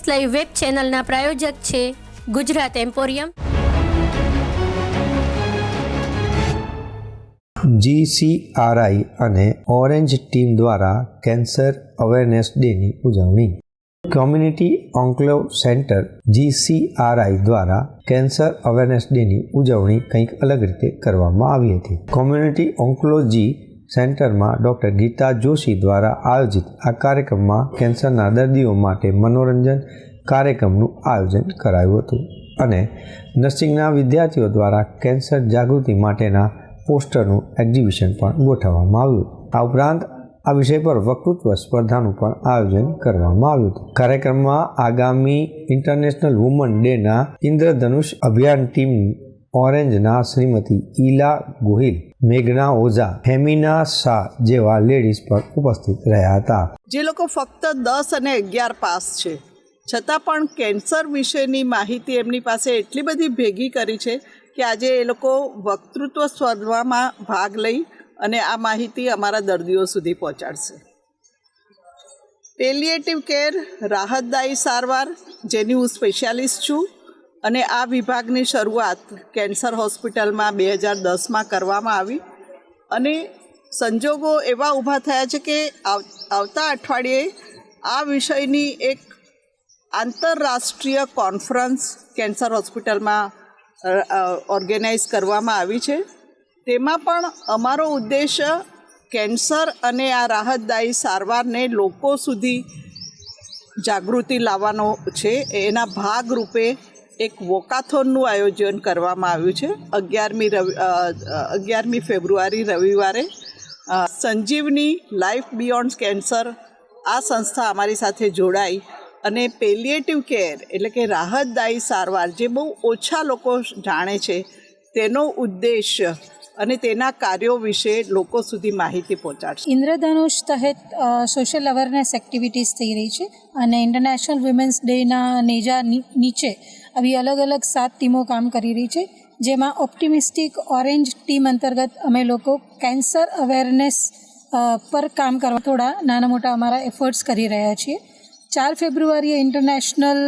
S live web ચેનલના પ્રાયોજક છે Gujarat emporium. GCRI અને ઓરેન્જ ટીમ દ્વારા કેન્સર અવેરનેસ ડેની ઉજવણી. કોમ્યુનિટી ઓન્કલોવ સેન્ટર જીસીઆરઆઈ દ્વારા કેન્સર અવેરનેસ ડેની ઉજવણી કંઈક અલગ રીતે કરવામાં આવી હતી. કોમ્યુનિટી ઓન્કોલોજી સેન્ટરમાં ડૉક્ટર ગીતા જોશી દ્વારા આયોજિત આ કાર્યક્રમમાં કેન્સરના દર્દીઓ માટે મનોરંજન કાર્યક્રમનું આયોજન કરાયું હતું અને નર્સિંગના વિદ્યાર્થીઓ દ્વારા કેન્સર જાગૃતિ માટેના પોસ્ટરનું એક્ઝિબિશન પણ ગોઠવવામાં આવ્યું આ ઉપરાંત આ વિષય પર વક્તૃત્વ સ્પર્ધાનું પણ આયોજન કરવામાં આવ્યું હતું. કાર્યક્રમમાં આગામી ઇન્ટરનેશનલ વુમન ડેના ઇન્દ્રધનુષ અભિયાન ટીમ ઓરેન્જના શ્રીમતી ઈલા ગોહિલ, મેઘના ઓઝા, હેમિના શાહ જેવા લેડીઝ પણ ઉપસ્થિત રહ્યા હતા. જે લોકો ફક્ત દસ અને અગિયાર પાસ છે. છતાં પણ કેન્સર વિશેની માહિતી એમની પાસે એટલી બધી ભેગી કરી છે કે આજે એ લોકો વક્તૃત્વ સ્પર્ધામાં ભાગ લઈ અને આ માહિતી અમારા દર્દીઓ સુધી પહોંચાડશે. પેલિએટિવ કેર રાહતદાયી સારવાર, જેની હું સ્પેશિયાલિસ્ટ છું. અને આ વિભાગની શરૂઆત કેન્સર હોસ્પિટલમાં બે હજાર દસમાં કરવામાં આવી. અને સંજોગો એવા ઊભા થયા છે કે આવ- આવતા અઠવાડિયે આ વિષયની એક આંતરરાષ્ટ્રીય કોન્ફરન્સ કેન્સર હોસ્પિટલમાં ઓર્ગેનાઇઝ કરવામાં આવી છે. તેમાં પણ અમારો ઉદ્દેશ કેન્સર અને આ રાહતદાયી સારવારને લોકો સુધી જાગૃતિ લાવવાનો છે. એના ભાગરૂપે એક વોકાથોનનું આયોજન કરવામાં આવ્યું છે. અગિયારમી રવિ અગિયારમી ફેબ્રુઆરી રવિવારે સંજીવની લાઈફ બિયોન્ડ કેન્સર આ સંસ્થા અમારી સાથે જોડાઈ અને પેલિએટિવ કેર એટલે કે રાહતદાયી સારવાર જે બહુ ઓછા લોકો જાણે છે, તેનો ઉદ્દેશ્ય અને તેના કાર્યો વિશે લોકો સુધી માહિતી પહોંચાડશે. ઇન્દ્રધનુષ તહેત સોશિયલ અવેરનેસ એક્ટિવિટીઝ થઈ રહી છે અને ઇન્ટરનેશનલ વિમેન્સ ડેના નેજા નીચે આવી અલગ અલગ સાત ટીમો કામ કરી રહી છે. જેમાં ઓપ્ટિમિસ્ટિક ઓરેન્જ ટીમ અંતર્ગત અમે લોકો કેન્સર અવેરનેસ પર કામ કરવા થોડા નાના મોટા અમારા એફર્ટ્સ કરી રહ્યા છીએ. ચાર ફેબ્રુઆરીએ ઇન્ટરનેશનલ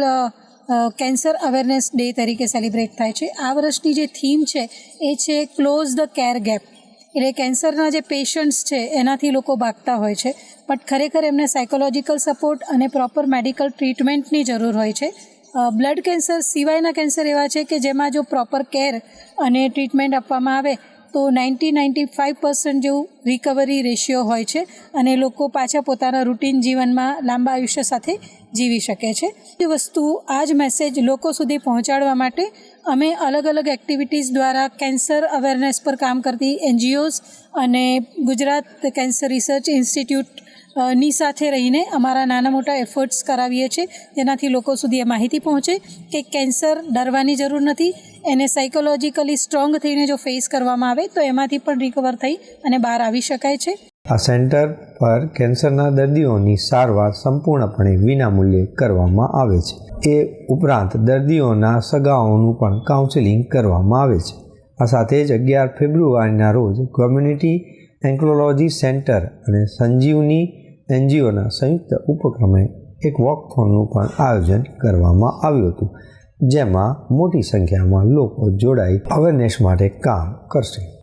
કેન્સર અવેરનેસ ડે તરીકે સેલિબ્રેટ થાય છે. આ વર્ષની જે થીમ છે, એ છે ક્લોઝ ધ કેર ગેપ એટલે કેન્સરના જે પેશન્ટ્સ છે, એનાથી લોકો ભાગતા હોય છે. બટ ખરેખર એમને સાયકોલોજીકલ સપોર્ટ અને પ્રોપર મેડિકલ ટ્રીટમેન્ટની જરૂર હોય છે. બ્લડ કેન્સર સિવાયના કેન્સર એવા છે કે જેમાં જો પ્રોપર કેર અને ટ્રીટમેન્ટ આપવામાં આવે, તો નાઇન્ટી નાઇન્ટી ફાઇવ પર્સન્ટ જેવું રિકવરી રેશિયો હોય છે. અને લોકો પાછા પોતાના રૂટીન જીવનમાં લાંબા આયુષ્ય સાથે જીવી શકે છે. એ વસ્તુ આ જ મેસેજ લોકો સુધી પહોંચાડવા માટે અમે અલગ અલગ એક્ટિવિટીઝ દ્વારા કેન્સર અવેરનેસ પર કામ કરતી એનજીઓઝ અને ગુજરાત કેન્સર રિસર્ચ ઇન્સ્ટિટ્યૂટની સાથે રહીને અમારા નાના મોટા એફર્ટ્સ કરાવીએ છીએ. જેનાથી લોકો સુધી એ માહિતી પહોંચે કે કેન્સર ડરવાની જરૂર નથી. એને સાયકોલોજીકલી સ્ટ્રોંગ થઈને જો ફેસ કરવામાં આવે તો એમાંથી પણ રિકવર થઈ અને બહાર આવી શકાય છે. આ સેન્ટર પર કેન્સરના દર્દીઓની સારવાર સંપૂર્ણપણે વિનામૂલ્યે કરવામાં આવે છે. એ ઉપરાંત દર્દીઓના સગાઓનું પણ કાઉન્સેલિંગ કરવામાં આવે છે. આ સાથે જ અગિયાર ફેબ્રુઆરીના રોજ કોમ્યુનિટી એન્ક્લોલોજી સેન્ટર અને સંજીવની એનજીઓના સંયુક્ત ઉપક્રમે એક વોકથોનનું પણ આયોજન કરવામાં આવ્યું હતું, જેમાં મોટી સંખ્યામાં લોકો જોડાઈ અવેરનેસ માટે કામ કરશે.